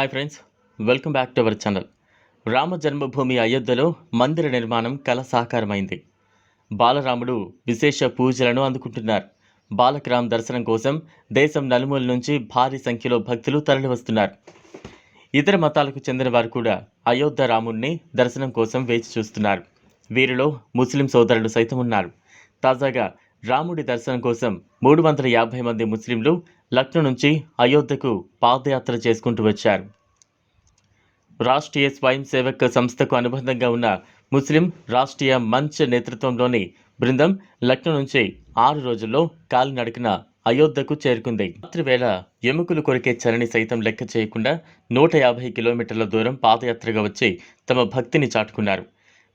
Hi friends welcome back to our channel Rama జన్మభూమి అయోధ్యలో మందిర నిర్మాణం కల సాకారమైంది. బాలరాముడు విశేష పూజలను అందుకుంటున్నారు. బాలకరామ్ దర్శనం కోసం దేశం నలుమూల నుంచి భారీ సంఖ్యలో భక్తులు తరలివస్తున్నారు. ఇతర మతాలకు చెందిన వారు కూడా అయోధ్య రాముడిని దర్శనం కోసం వేచి చూస్తున్నారు. వీరిలో ముస్లిం సోదరులు సైతం ఉన్నారు తాజాగా రాముడి దర్శనం కోసం మూడు వందల యాభై మంది ముస్లింలు లక్నో నుంచి అయోధ్యకు పాదయాత్ర చేసుకుంటూ వచ్చారు. రాష్ట్రీయ స్వయం సేవక్ సంస్థకు అనుబంధంగా ఉన్న ముస్లిం రాష్ట్రీయ మంచ్ నేతృత్వంలోని బృందం లక్నో నుంచి ఆరు రోజుల్లో కాలినడకన అయోధ్యకు చేరుకుంది. రాత్రివేళ ఎముకలు కొరికే చరణి సైతం లెక్క చేయకుండా నూట యాభై కిలోమీటర్ల దూరం పాదయాత్రగా వచ్చి తమ భక్తిని చాటుకున్నారు.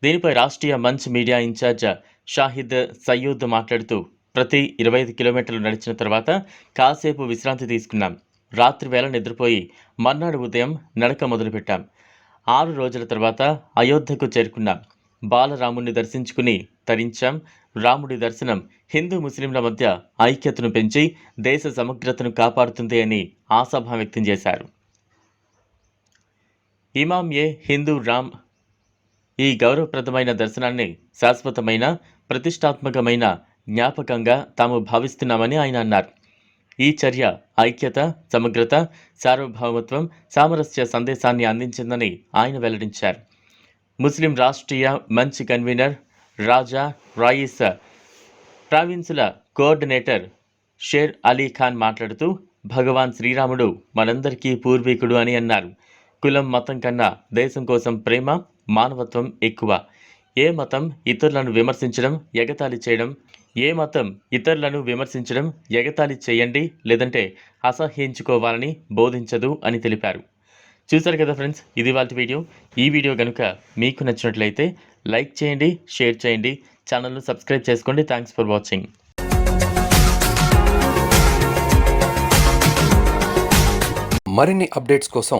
దీనిపై రాష్ట్రీయ మంచ్ మీడియా ఇన్ఛార్జ్ షాహిద్ సయ్యూద్ మాట్లాడుతూ ప్రతి ఇరవై ఐదు కిలోమీటర్లు నడిచిన తర్వాత కాసేపు విశ్రాంతి తీసుకున్నాం. రాత్రి వేళ నిద్రపోయి మర్నాడు ఉదయం నడక మొదలుపెట్టాం. ఆరు రోజుల తర్వాత అయోధ్యకు చేరుకున్నాం. బాలరాముణ్ణి దర్శించుకుని తరించాం. రాముడి దర్శనం హిందూ ముస్లింల మధ్య ఐక్యతను పెంచి దేశ సమగ్రతను కాపాడుతుంది అని ఆశాభావం వ్యక్తం చేశారు. ఇమాం ఏ హిందూ రామ్ ఈ గౌరవప్రదమైన దర్శనాన్ని శాశ్వతమైన ప్రతిష్టాత్మకమైన జ్ఞాపకంగా తాము భావిస్తున్నామని ఆయన అన్నారు. ఈ చర్య ఐక్యత సమగ్రత సార్వభౌమత్వం సామరస్య సందేశాన్ని అందించిందని ఆయన వెల్లడించారు. ముస్లిం రాష్ట్రీయ మంచ్ కన్వీనర్ రాజా రాయిస్ ప్రావిన్సుల కోఆర్డినేటర్ షేర్ అలీ ఖాన్ మాట్లాడుతూ భగవాన్ శ్రీరాముడు మనందరికీ పూర్వీకుడు అని అన్నారు. కులం మతం కన్నా దేశం కోసం ప్రేమ మానవత్వం ఎక్కువ. ఏ మతం ఇతరులను విమర్శించడం ఎగతాళి చేయడం? ఏ మతం ఇతరులను విమర్శించడం ఎగతాళి చేయండి లేదంటే అసహ్యించుకోవాలని బోధించదు అని తెలిపారు. చూశారు కదా ఫ్రెండ్స్ ఇది వాళ్ళ వీడియో. ఈ వీడియో కనుక మీకు నచ్చినట్లయితే లైక్ చేయండి షేర్ చేయండి ఛానల్ను సబ్స్క్రైబ్ చేసుకోండి. Thanks for watching. మరిన్ని అప్డేట్స్ కోసం